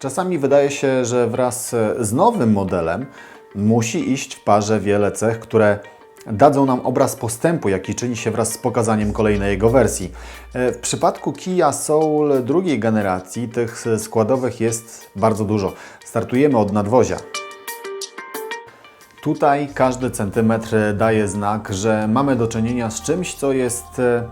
Czasami wydaje się, że wraz z nowym modelem musi iść w parze wiele cech, które dadzą nam obraz postępu, jaki czyni się wraz z pokazaniem kolejnej jego wersji. E, W przypadku Kia Soul drugiej generacji tych składowych jest bardzo dużo. Startujemy od nadwozia. Tutaj każdy centymetr daje znak, że mamy do czynienia z czymś, co jest e,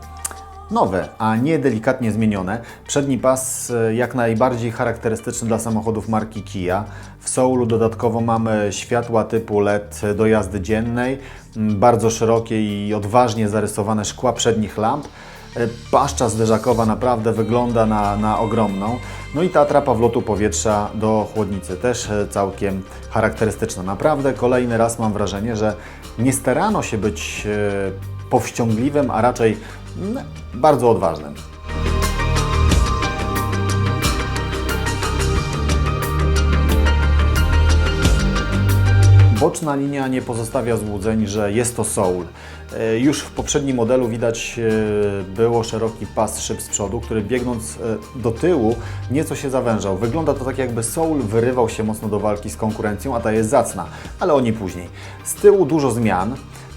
nowe, a nie delikatnie zmienione. Przedni pas e, jak najbardziej charakterystyczny dla samochodów marki Kia. W Soulu dodatkowo mamy światła typu LED do jazdy dziennej, bardzo szerokie i odważnie zarysowane szkła przednich lamp. E, Paszcza zderzakowa naprawdę wygląda na, na ogromną. No i ta atrapa wlotu powietrza do chłodnicy też e, całkiem charakterystyczna. Naprawdę kolejny raz mam wrażenie, że nie starano się być powściągliwym, a raczej mm, bardzo odważnym. Boczna linia nie pozostawia złudzeń, że jest to Soul. E, Już w poprzednim modelu widać e, było szeroki pas szyb z przodu, który biegnąc e, do tyłu nieco się zawężał. Wygląda to tak jakby Soul wyrywał się mocno do walki z konkurencją, a ta jest zacna, ale o nie później. Z tyłu dużo zmian,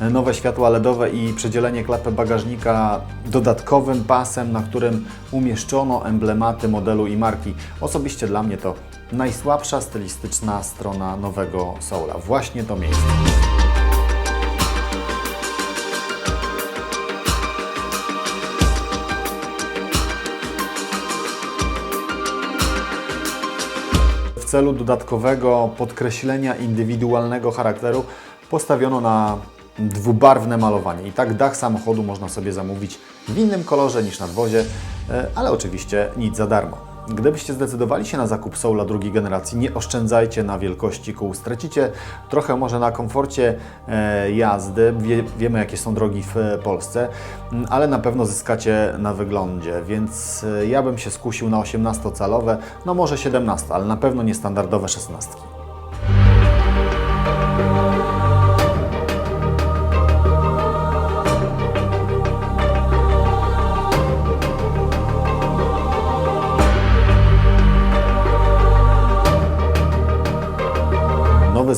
nowe światła LEDowe i przedzielenie klapy bagażnika dodatkowym pasem, na którym umieszczono emblematy modelu i marki. Osobiście dla mnie to najsłabsza stylistyczna strona nowego Soula. Właśnie to miejsce. W celu dodatkowego podkreślenia indywidualnego charakteru postawiono na dwubarwne malowanie. I tak dach samochodu można sobie zamówić w innym kolorze niż nadwozie, e, ale oczywiście nic za darmo. Gdybyście zdecydowali się na zakup Soula drugiej generacji, nie oszczędzajcie na wielkości kół. Stracicie trochę może na komforcie e, jazdy. Wie, wiemy, jakie są drogi w e, Polsce, ale na pewno zyskacie na wyglądzie, więc ja bym się skusił na 18-calowe, no może 17, ale na pewno nie standardowe 16.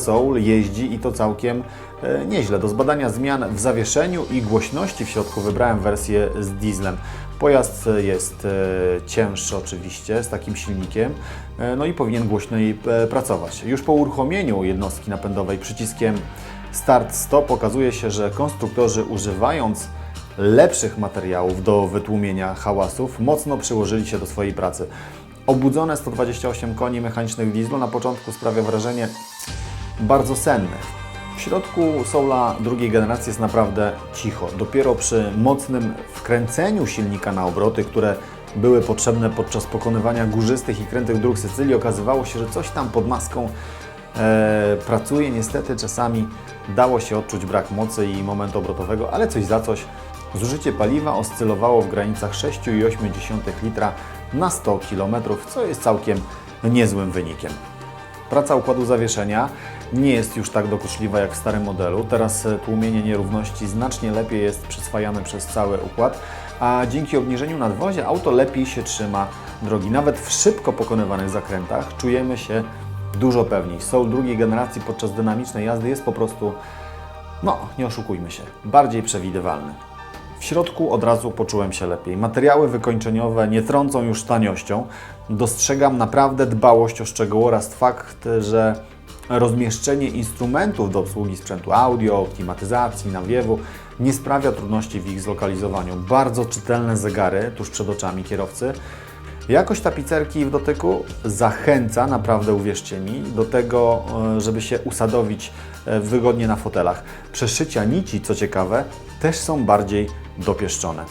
Soul jeździ i to całkiem e, nieźle. Do zbadania zmian w zawieszeniu i głośności w środku wybrałem wersję z dieslem. Pojazd jest e, cięższy oczywiście, z takim silnikiem, e, no i powinien głośniej pracować. Już po uruchomieniu jednostki napędowej przyciskiem Start-Stop okazuje się, że konstruktorzy używając lepszych materiałów do wytłumienia hałasów mocno przyłożyli się do swojej pracy. Obudzone 128 koni mechanicznych dieslu na początku sprawia wrażenie bardzo sennych. W środku Soula drugiej generacji jest naprawdę cicho. Dopiero przy mocnym wkręceniu silnika na obroty, które były potrzebne podczas pokonywania górzystych i krętych dróg Sycylii, okazywało się, że coś tam pod maską e, pracuje. Niestety czasami dało się odczuć brak mocy i momentu obrotowego, ale coś za coś. Zużycie paliwa oscylowało w granicach 6,8 litra na 100 km, co jest całkiem niezłym wynikiem. Praca układu zawieszenia nie jest już tak dokuczliwa jak w starym modelu. Teraz e, tłumienie nierówności znacznie lepiej jest przyswajane przez cały układ, a dzięki obniżeniu nadwozia auto lepiej się trzyma drogi. Nawet w szybko pokonywanych zakrętach czujemy się dużo pewniej. Soul drugiej generacji podczas dynamicznej jazdy jest po prostu, no nie oszukujmy się, bardziej przewidywalny. W środku od razu poczułem się lepiej. Materiały wykończeniowe nie trącą już taniością. Dostrzegam naprawdę dbałość o szczegóły oraz fakt, że rozmieszczenie instrumentów do obsługi sprzętu audio, klimatyzacji, nawiewu nie sprawia trudności w ich zlokalizowaniu. Bardzo czytelne zegary tuż przed oczami kierowcy. Jakość tapicerki w dotyku zachęca, naprawdę uwierzcie mi, do tego, e, żeby się usadowić e, wygodnie na fotelach. Przeszycia nici, co ciekawe, też są bardziej dopieszczone.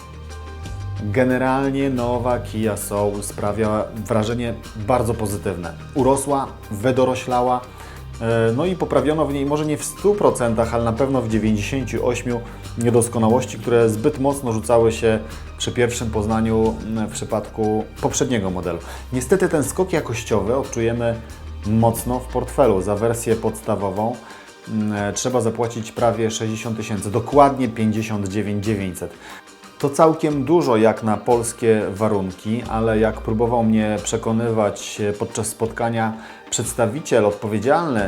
Generalnie nowa Kia Soul sprawia wrażenie bardzo pozytywne. Urosła, wydoroślała, e, no i poprawiono w niej może nie w 100%, ale na pewno w 98% niedoskonałości, które zbyt mocno rzucały się przy pierwszym poznaniu w przypadku poprzedniego modelu. Niestety ten skok jakościowy odczujemy mocno w portfelu. Za wersję podstawową trzeba zapłacić prawie 60 tysięcy, dokładnie 59 900. To całkiem dużo jak na polskie warunki, ale jak próbował mnie przekonywać e, podczas spotkania przedstawiciel odpowiedzialny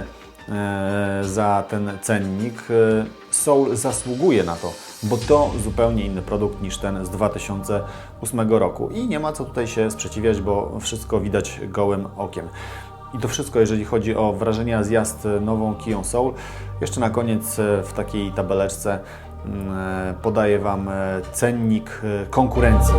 e, za ten cennik, e, Soul zasługuje na to, bo to zupełnie inny produkt niż ten z 2008 roku i nie ma co tutaj się sprzeciwiać, bo wszystko widać gołym okiem. I to wszystko, jeżeli chodzi o wrażenia z jazd nową Kiją Soul. Jeszcze na koniec e, w takiej tabeleczce mm, e, podaję Wam e, cennik konkurencji.